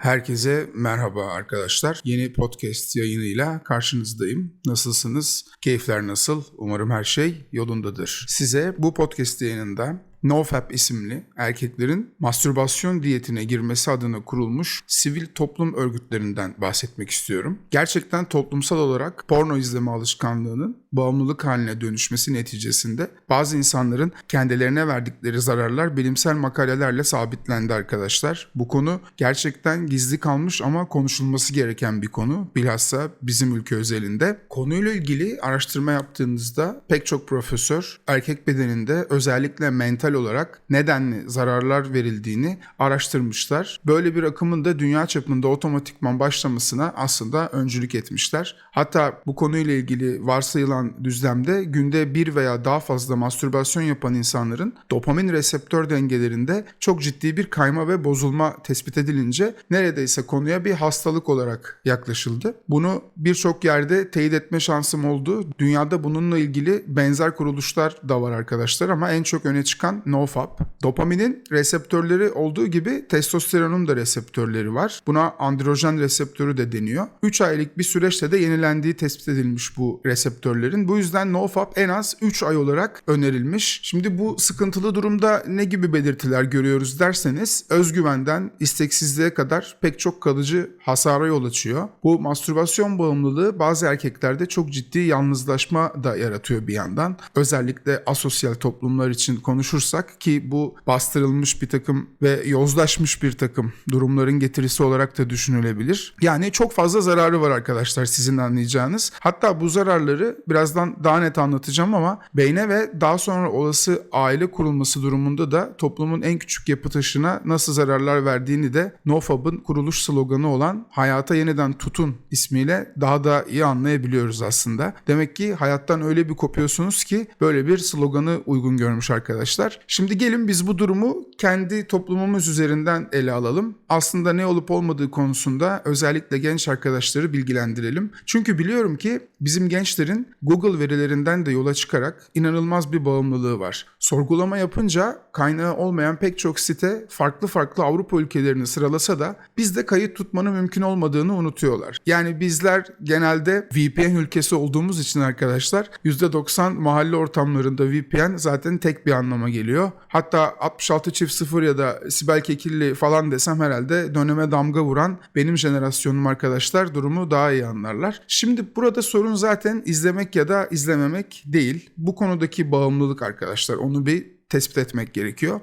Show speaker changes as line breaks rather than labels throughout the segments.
Herkese merhaba arkadaşlar. Yeni podcast yayınıyla karşınızdayım. Nasılsınız? Keyifler nasıl? Umarım her şey yolundadır. Size bu podcast yayınında NoFap isimli erkeklerin mastürbasyon diyetine girmesi adına kurulmuş sivil toplum örgütlerinden bahsetmek istiyorum. Gerçekten toplumsal olarak porno izleme alışkanlığının bağımlılık haline dönüşmesi neticesinde bazı insanların kendilerine verdikleri zararlar bilimsel makalelerle sabitlendi arkadaşlar. Bu konu gerçekten gizli kalmış ama konuşulması gereken bir konu. Bilhassa bizim ülke özelinde. Konuyla ilgili araştırma yaptığınızda pek çok profesör erkek bedeninde özellikle mental olarak nedenli zararlar verildiğini araştırmışlar. Böyle bir akımın da dünya çapında otomatikman başlamasına aslında öncülük etmişler. Hatta bu konuyla ilgili varsayılan düzlemde günde bir veya daha fazla mastürbasyon yapan insanların dopamin reseptör dengelerinde çok ciddi bir kayma ve bozulma tespit edilince neredeyse konuya bir hastalık olarak yaklaşıldı. Bunu birçok yerde teyit etme şansım oldu. Dünyada bununla ilgili benzer kuruluşlar da var arkadaşlar ama en çok öne çıkan NoFap. Dopaminin reseptörleri olduğu gibi testosteronun da reseptörleri var. Buna androjen reseptörü de deniyor. 3 aylık bir süreçte de yenilendiği tespit edilmiş bu reseptörlerin. Bu yüzden NoFap en az 3 ay olarak önerilmiş. Şimdi bu sıkıntılı durumda ne gibi belirtiler görüyoruz derseniz özgüvenden isteksizliğe kadar pek çok kalıcı hasara yol açıyor. Bu mastürbasyon bağımlılığı bazı erkeklerde çok ciddi yalnızlaşma da yaratıyor bir yandan. Özellikle asosyal toplumlar için konuşursak ki bu bastırılmış bir takım ve yozlaşmış bir takım durumların getirisi olarak da düşünülebilir. Yani çok fazla zararı var arkadaşlar sizin anlayacağınız. Hatta bu zararları birazdan daha net anlatacağım ama beyne ve daha sonra olası aile kurulması durumunda da toplumun en küçük yapı taşına nasıl zararlar verdiğini de NoFap'ın kuruluş sloganı olan Hayata Yeniden Tutun ismiyle daha da iyi anlayabiliyoruz aslında. Demek ki hayattan öyle bir kopuyorsunuz ki böyle bir sloganı uygun görmüş arkadaşlar. Şimdi gelin biz bu durumu kendi toplumumuz üzerinden ele alalım. Aslında ne olup olmadığı konusunda özellikle genç arkadaşları bilgilendirelim. Çünkü biliyorum ki bizim gençlerin Google verilerinden de yola çıkarak inanılmaz bir bağımlılığı var. Sorgulama yapınca kaynağı olmayan pek çok site farklı farklı Avrupa ülkelerini sıralasa da bizde kayıt tutmanın mümkün olmadığını unutuyorlar. Yani bizler genelde VPN ülkesi olduğumuz için arkadaşlar %90 mahalle ortamlarında VPN zaten tek bir anlama geliyor. Hatta 66 çift 0 ya da Sibel Kekilli falan desem herhalde döneme damga vuran benim jenerasyonum arkadaşlar durumu daha iyi anlarlar. Şimdi burada sorun zaten izlemek ya da izlememek değil. Bu konudaki bağımlılık arkadaşlar onu bir tespit etmek gerekiyor.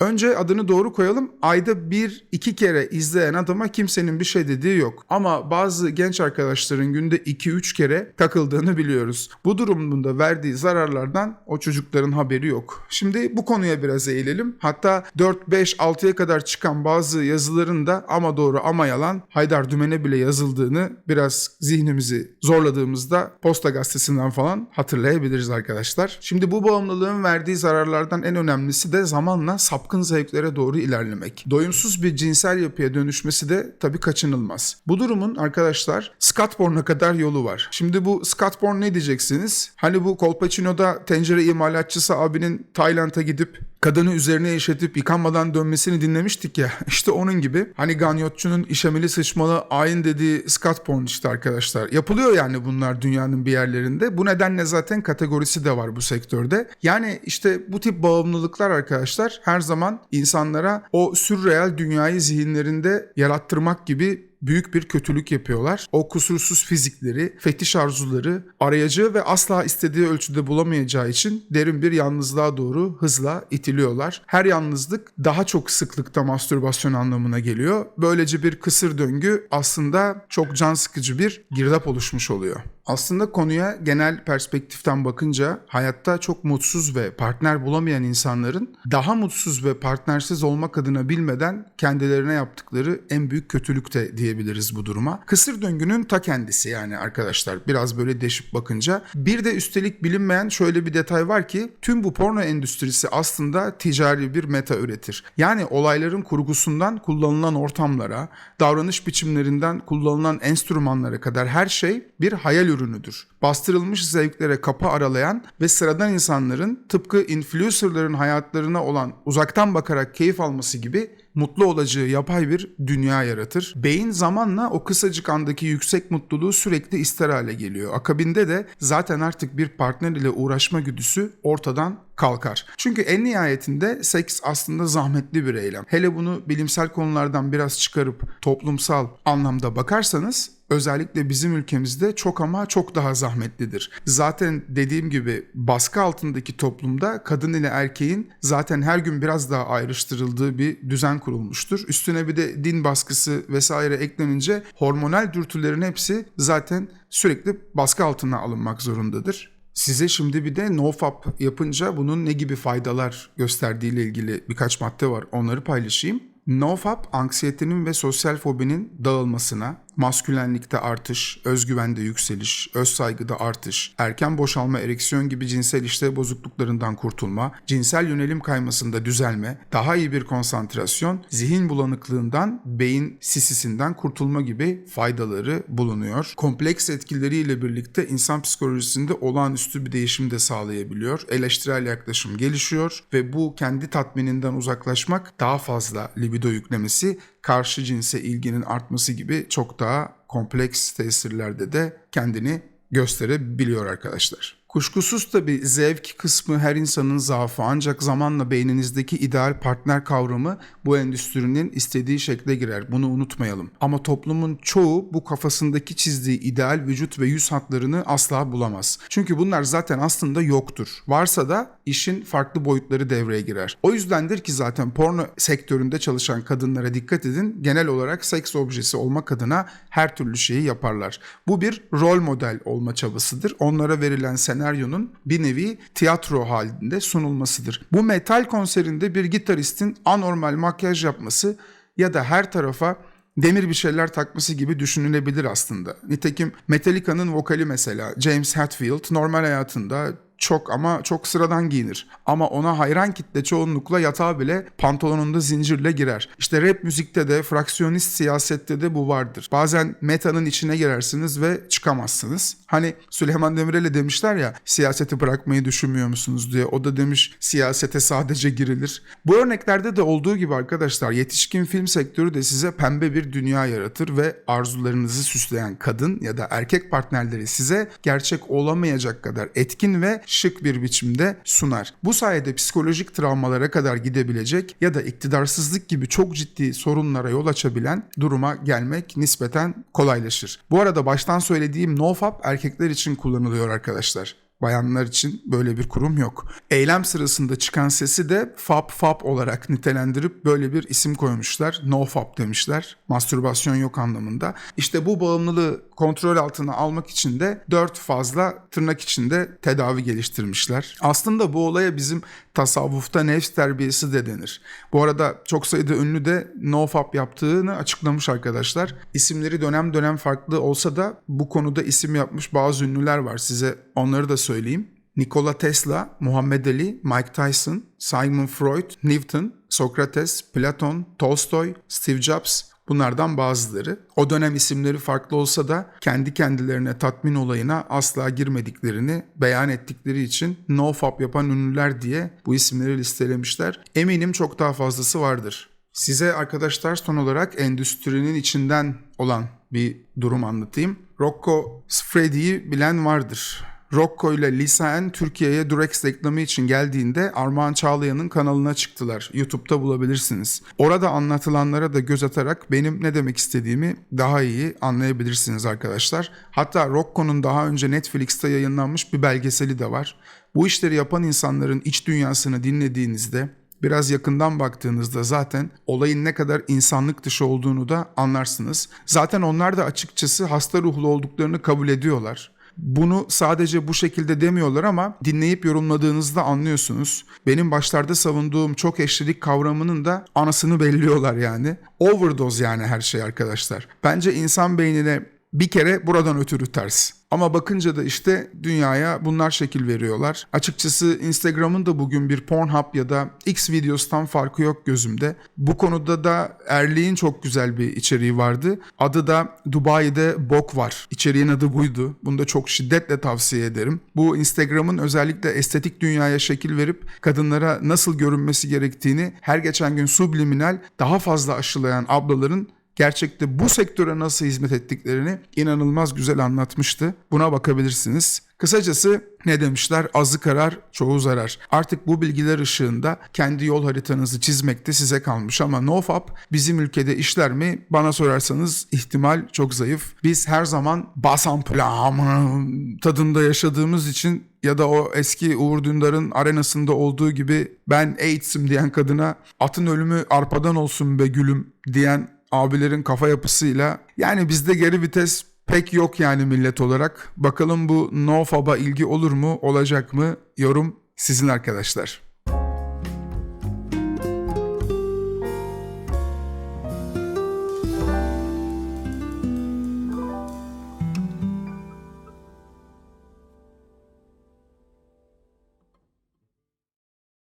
Önce adını doğru koyalım. Ayda bir iki kere izleyen adama kimsenin bir şey dediği yok. Ama bazı genç arkadaşların günde 2-3 kere takıldığını biliyoruz. Bu durumunda verdiği zararlardan o çocukların haberi yok. Şimdi bu konuya biraz eğilelim. Hatta 4-5-6'ya kadar çıkan bazı yazıların da ama doğru ama yalan Haydar Dümen'e bile yazıldığını biraz zihnimizi zorladığımızda Posta Gazetesi'nden falan hatırlayabiliriz arkadaşlar. Şimdi bu bağımlılığın verdiği zararlardan en önemlisi de zamanla sapkın zevklere doğru ilerlemek. Doyumsuz bir cinsel yapıya dönüşmesi de tabii kaçınılmaz. Bu durumun arkadaşlar skatporn'a kadar yolu var. Şimdi bu skatporn ne diyeceksiniz? Hani bu Kolpaçino'da tencere imalatçısı abinin Tayland'a gidip kadını üzerine yaşatıp yıkanmadan dönmesini dinlemiştik ya. İşte onun gibi. Hani ganyotçunun işemeli sıçmalı ayin dediği skat porn işte arkadaşlar. Yapılıyor yani bunlar dünyanın bir yerlerinde. Bu nedenle zaten kategorisi de var bu sektörde. Yani işte bu tip bağımlılıklar arkadaşlar her zaman insanlara o sürreel dünyayı zihinlerinde yarattırmak gibi büyük bir kötülük yapıyorlar. O kusursuz fizikleri, fetiş arzuları, arayıcı ve asla istediği ölçüde bulamayacağı için derin bir yalnızlığa doğru hızla itiliyorlar. Her yalnızlık daha çok sıklıkta mastürbasyon anlamına geliyor. Böylece bir kısır döngü aslında çok can sıkıcı bir girdap oluşmuş oluyor. Aslında konuya genel perspektiften bakınca hayatta çok mutsuz ve partner bulamayan insanların daha mutsuz ve partnersiz olmak adına bilmeden kendilerine yaptıkları en büyük kötülük de diyebiliriz bu duruma. Kısır döngünün ta kendisi yani arkadaşlar biraz böyle deşip bakınca. Bir de üstelik bilinmeyen şöyle bir detay var ki tüm bu porno endüstrisi aslında ticari bir meta üretir. Yani olayların kurgusundan kullanılan ortamlara, davranış biçimlerinden kullanılan enstrümanlara kadar her şey bir hayal ürünüdür. Bastırılmış zevklere kapı aralayan ve sıradan insanların tıpkı influencerların hayatlarına olan uzaktan bakarak keyif alması gibi mutlu olacağı yapay bir dünya yaratır. Beyin zamanla o kısacık andaki yüksek mutluluğu sürekli ister hale geliyor. Akabinde de zaten artık bir partner ile uğraşma güdüsü ortadan kalkar. Çünkü en nihayetinde seks aslında zahmetli bir eylem. Hele bunu bilimsel konulardan biraz çıkarıp toplumsal anlamda bakarsanız özellikle bizim ülkemizde çok ama çok daha zahmetlidir. Zaten dediğim gibi baskı altındaki toplumda kadın ile erkeğin zaten her gün biraz daha ayrıştırıldığı bir düzen kurulmuştur. Üstüne bir de din baskısı vesaire eklenince hormonal dürtülerin hepsi zaten sürekli baskı altına alınmak zorundadır. Size şimdi bir de nofap yapınca bunun ne gibi faydalar gösterdiğiyle ilgili birkaç madde var. Onları paylaşayım. NoFap, anksiyetenin ve sosyal fobinin dağılmasına, maskülenlikte artış, özgüvende yükseliş, öz saygıda artış, erken boşalma, ereksiyon gibi cinsel işlev bozukluklarından kurtulma, cinsel yönelim kaymasında düzelme, daha iyi bir konsantrasyon, zihin bulanıklığından, beyin sisisinden kurtulma gibi faydaları bulunuyor. Kompleks etkileriyle birlikte insan psikolojisinde olağanüstü bir değişim de sağlayabiliyor. Eleştirel yaklaşım gelişiyor ve bu kendi tatmininden uzaklaşmak daha fazla libido yüklemesi karşı cinse ilginin artması gibi çok daha kompleks tesirlerde de kendini gösterebiliyor arkadaşlar. Kuşkusuz tabi zevk kısmı her insanın zaafı ancak zamanla beyninizdeki ideal partner kavramı bu endüstrinin istediği şekle girer. Bunu unutmayalım. Ama toplumun çoğu bu kafasındaki çizdiği ideal vücut ve yüz hatlarını asla bulamaz. Çünkü bunlar zaten aslında yoktur. Varsa da işin farklı boyutları devreye girer. O yüzdendir ki zaten porno sektöründe çalışan kadınlara dikkat edin. Genel olarak seks objesi olmak adına her türlü şeyi yaparlar. Bu bir rol model olma çabasıdır. Onlara verilen senaryo senaryonun bir nevi tiyatro halinde sunulmasıdır. Bu metal konserinde bir gitaristin anormal makyaj yapması ya da her tarafa demir bir şeyler takması gibi düşünülebilir aslında. Nitekim Metallica'nın vokali mesela James Hetfield normal hayatında çok ama çok sıradan giyinir. Ama ona hayran kitle çoğunlukla yatağa bile pantolonunda zincirle girer. İşte rap müzikte de, fraksiyonist siyasette de bu vardır. Bazen metanın içine girersiniz ve çıkamazsınız. Hani Süleyman Demirel'e demişler ya siyaseti bırakmayı düşünmüyor musunuz diye. O da demiş siyasete sadece girilir. Bu örneklerde de olduğu gibi arkadaşlar yetişkin film sektörü de size pembe bir dünya yaratır ve arzularınızı süsleyen kadın ya da erkek partnerleri size gerçek olamayacak kadar etkin ve şık bir biçimde sunar. Bu sayede psikolojik travmalara kadar gidebilecek ya da iktidarsızlık gibi çok ciddi sorunlara yol açabilen duruma gelmek nispeten kolaylaşır. Bu arada baştan söylediğim nofap erkekler için kullanılıyor arkadaşlar. Bayanlar için böyle bir kurum yok. Eylem sırasında çıkan sesi de fap fap olarak nitelendirip böyle bir isim koymuşlar. No fap demişler. Mastürbasyon yok anlamında. İşte bu bağımlılığı kontrol altına almak için de dört fazla tırnak içinde tedavi geliştirmişler. Aslında bu olaya bizim tasavvufta nefs terbiyesi de denir. Bu arada çok sayıda ünlü de nofap yaptığını açıklamış arkadaşlar. İsimleri dönem dönem farklı olsa da bu konuda isim yapmış bazı ünlüler var. Size onları da söyleyeyim. Nikola Tesla, Muhammed Ali, Mike Tyson, Sigmund Freud, Newton, Sokrates, Platon, Tolstoy, Steve Jobs, Bunlardan bazıları. O dönem isimleri farklı olsa da kendi kendilerine tatmin olayına asla girmediklerini beyan ettikleri için nofap yapan ünlüler diye bu isimleri listelemişler. Eminim çok daha fazlası vardır. Size arkadaşlar son olarak endüstrinin içinden olan bir durum anlatayım. Rocco Siffredi'yi bilen vardır. Rocco ile Lisa N Türkiye'ye Durex reklamı için geldiğinde Armağan Çağlayan'ın kanalına çıktılar. YouTube'da bulabilirsiniz. Orada anlatılanlara da göz atarak benim ne demek istediğimi daha iyi anlayabilirsiniz arkadaşlar. Hatta Rocco'nun daha önce Netflix'te yayınlanmış bir belgeseli de var. Bu işleri yapan insanların iç dünyasını dinlediğinizde biraz yakından baktığınızda zaten olayın ne kadar insanlık dışı olduğunu da anlarsınız. Zaten onlar da açıkçası hasta ruhlu olduklarını kabul ediyorlar. Bunu sadece bu şekilde demiyorlar ama dinleyip yorumladığınızda anlıyorsunuz. Benim başlarda savunduğum çok eşlilik kavramının da anasını belliyorlar yani. Overdose yani her şey arkadaşlar. Bence insan beynine bir kere buradan ötürü ters. Ama bakınca da işte dünyaya bunlar şekil veriyorlar. Açıkçası Instagram'ın da bugün bir Pornhub ya da X videostan farkı yok gözümde. Bu konuda da Erli'nin çok güzel bir içeriği vardı. Adı da Dubai'de bok var. İçeriğin adı buydu. Bunu da çok şiddetle tavsiye ederim. Bu Instagram'ın özellikle estetik dünyaya şekil verip kadınlara nasıl görünmesi gerektiğini her geçen gün subliminal daha fazla aşılayan ablaların gerçekte bu sektöre nasıl hizmet ettiklerini inanılmaz güzel anlatmıştı. Buna bakabilirsiniz. Kısacası ne demişler? Azı karar, çoğu zarar. Artık bu bilgiler ışığında kendi yol haritanızı çizmekte size kalmış ama NoFap bizim ülkede işler mi? Bana sorarsanız ihtimal çok zayıf. Biz her zaman basan plan tadında yaşadığımız için ya da o eski Uğur Dündar'ın arenasında olduğu gibi ben AIDS'im diyen kadına atın ölümü arpadan olsun be gülüm diyen abilerin kafa yapısıyla yani bizde geri vites pek yok yani millet olarak. Bakalım bu NoFab'a ilgi olur mu, olacak mı? Yorum sizin arkadaşlar.